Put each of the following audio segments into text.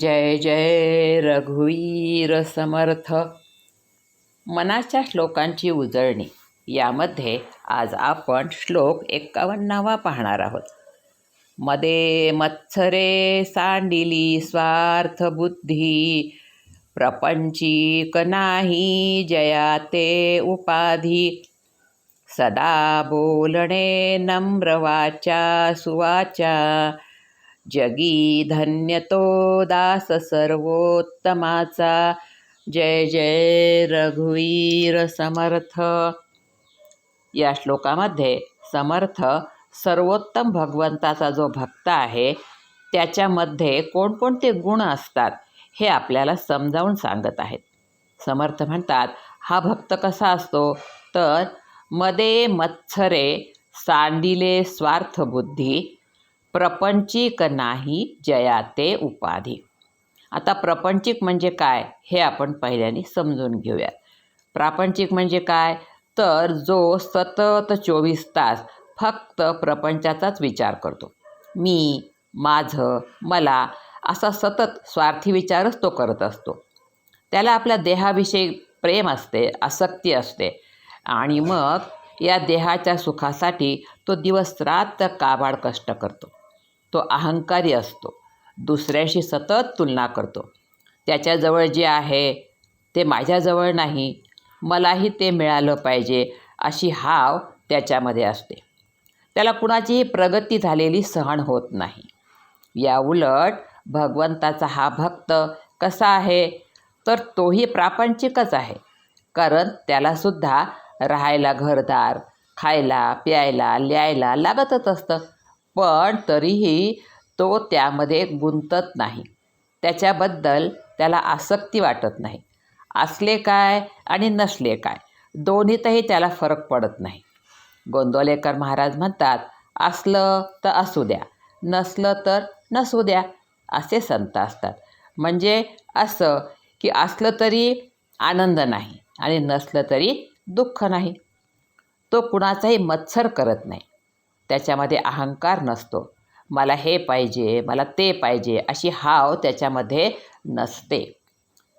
जय जय रघुवीर समर्थ. मनाच्या श्लोकांची उजळणी. यामध्ये आज आपण श्लोक एक्कावन्नावा पाहणार आहोत. मदे मत्सरे सांडिली स्वार्थ बुद्धी. प्रपंचिक नाही जया ते उपाधी. सदा बोलणे नम्रवाचा सुवाचा. जगी धन्य तो दास सर्वोत्तमाचा जय जय रघुवीर समर्थ. या श्लोकामध्ये समर्थ सर्वोत्तम भगवंताचा जो भक्त आहे त्याच्यामध्ये कोणकोणते गुण असतात हे आपल्याला समजावून सांगत आहेत. समर्थ म्हणतात हा भक्त कसा असतो? तर मदे मत्सरे सांडिले स्वार्थबुद्धी प्रपंचिक नाही जयाते उपाधी. आता प्रपंचिक म्हणजे काय हे आपण पहिल्याने समजून घेऊयात प्रापंचिक म्हणजे काय? तर जो सतत चोवीस तास फक्त प्रपंचाचाच विचार करतो. मी माझं मला असा सतत स्वार्थी विचारच तो करत असतो. त्याला आपल्या देहाविषयी प्रेम असते आसक्ती असते. आणि मग या देहाच्या सुखासाठी तो दिवस रात्र काबाड कष्ट करतो. तो अहंकारी असतो. दुसऱ्याशी सतत तुलना करतो. त्याच्याजवळ जे आहे ते माझ्याजवळ नाही. मलाही ते मिळालं पाहिजे अशी हाव त्याच्यामध्ये असते. त्याला कुणाचीही प्रगती झालेली सहन होत नाही. या उलट भगवंताचा हा भक्त कसा आहे तर तोही प्रापंचिकच आहे. कारण त्यालासुद्धा राहायला घरदार खायला प्यायला ल्यायला लागतच असतं. पण तरीही तो त्यामध्ये गुंतत नाही. त्याच्याबद्दल त्याला आसक्ती वाटत नाही. असले काय आणि नसले काय दोन्हीतही त्याला फरक पडत नाही. गोंदवलेकर महाराज म्हणतात असलं तर असू द्या नसलं तर नसू द्या असे संत असतात. म्हणजे असं की असलं तरी आनंद नाही आणि नसलं तरी दुःख नाही. तो कुणाचाही मत्सर करत नाही. त्याच्यामध्ये अहंकार नसतो. मला हे पाहिजे मला ते पाहिजे अशी हाव त्याच्यामध्ये नसते.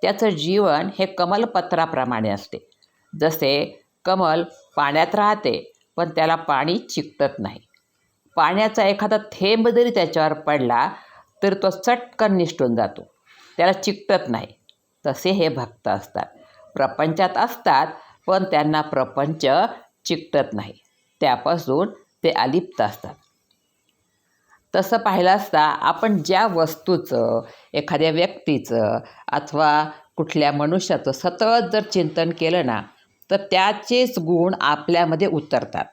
त्याचं जीवन हे कमलपत्राप्रमाणे असते. जसे कमल पाण्यात राहते पण त्याला पाणी चिकटत नाही. पाण्याचा एखादा थेंब जरी त्याच्यावर पडला तर तो चटकन निष्ठून जातो. त्याला चिकटत नाही. तसे हे भक्त असतात. प्रपंचात असतात पण त्यांना प्रपंच चिकटत नाही. त्यापासून ते अलिप्त असतात. तसं पाहिलं असता आपण ज्या वस्तूचं एखाद्या व्यक्तीचं अथवा कुठल्या मनुष्याचं सतत जर चिंतन केलं ना तर त्याचेच गुण आपल्यामध्ये उतरतात.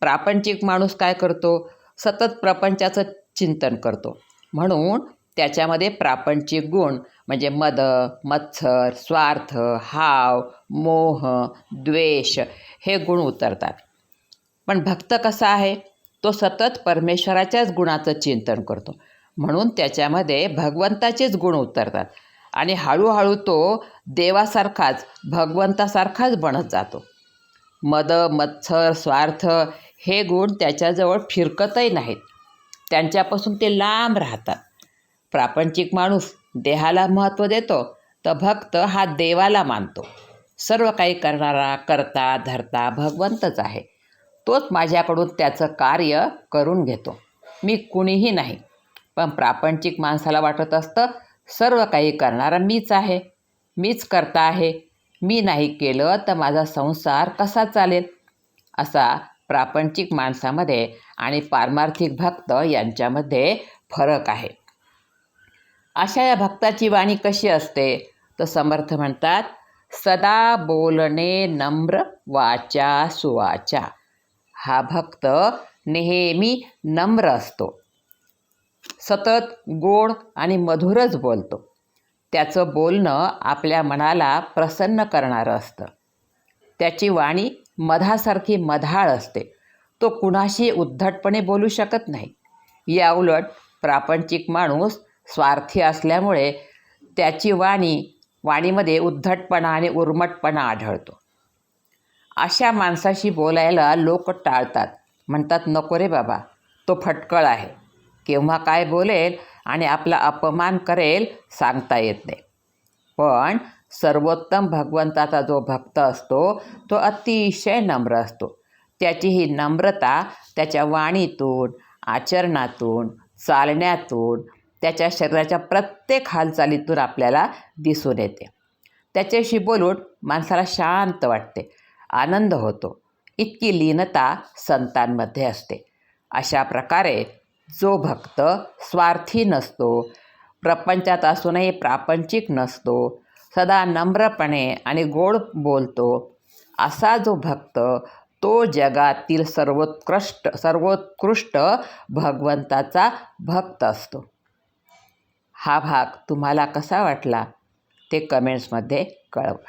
प्रापंचिक माणूस काय करतो? सतत प्रपंचाचं चिंतन करतो. म्हणून त्याच्यामध्ये प्रापंचिक गुण म्हणजे मद मत्सर स्वार्थ हाव मोह द्वेष हे गुण उतरतात. पण भक्त कसा आहे? तो सतत परमेश्वराच्याच गुणाचं चिंतन करतो. म्हणून त्याच्यामध्ये भगवंताचेच गुण उतरतात. आणि हळूहळू तो देवासारखाच भगवंतासारखाच बनत जातो. मद मत्सर स्वार्थ हे गुण त्याच्याजवळ फिरकतही नाहीत. त्यांच्यापासून ते लांब राहतात. प्रापंचिक माणूस देहाला महत्त्व देतो तर भक्त हा देवाला मानतो. सर्व काही करणारा करता धरता भगवंतच आहे. तोच माझ्याकडून त्याचं कार्य करून घेतो. मी कुणीही नाही पण प्रापंचिक माणसाला वाटत असतं सर्व काही करणारा मीच आहे मीच करता आहे मी नाही केलं तर माझा संसार कसा चालेल? असा प्रापंचिक माणसामध्ये आणि पारमार्थिक भक्त यांच्यामध्ये फरक आहे. अशा या भक्ताची वाणी कशी असते? तर समर्थ म्हणतात सदा बोलणे नम्र वाचा सुवाचा. हा भक्त नेहमी नम्र असतो. सतत गोड आणि मधुरच बोलतो. त्याचं बोलणं आपल्या मनाला प्रसन्न करणारं असतं. त्याची वाणी मधासारखी मधाळ असते. तो कुणाशी उद्धटपणे बोलू शकत नाही. या उलट प्रापंचिक माणूस स्वार्थी असल्यामुळे त्याची वाणी वाणीमध्ये उद्धटपणा आणि उर्मटपणा आढळतो. अशा माणसाशी बोलायला लोक टाळतात. म्हणतात नको रे बाबा तो फटकळ आहे. केव्हा काय बोलेल आणि आपला अपमान करेल सांगता येत नाही. पण सर्वोत्तम भगवंताचा जो भक्त असतो तो अतिशय नम्र असतो. त्याची ही नम्रता त्याच्या वाणीतून आचरणातून चालण्यातून त्याच्या शरीराच्या प्रत्येक हालचालीतून आपल्याला दिसून येते. त्याच्याशी बोलून माणसाला शांत वाटते. आनंद होतो. इतकी लीनता संतांमध्ये असते. अशा प्रकारे जो भक्त स्वार्थी नसतो प्रपंचात असूनही प्रापंचिक नसतो सदा नम्रपणे आणि गोड बोलतो असा जो भक्त तो जगातील सर्वोत्कृष्ट सर्वोत्कृष्ट भगवंताचा भक्त असतो. हा भाग तुम्हाला कसा वाटला? ते कमेंट्समध्ये कळवा.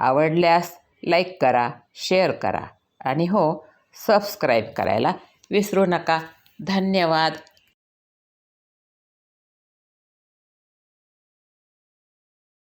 आवडल्यास लाईक करा शेअर करा आणि हो सबस्क्राईब करायला विसरू नका. धन्यवाद.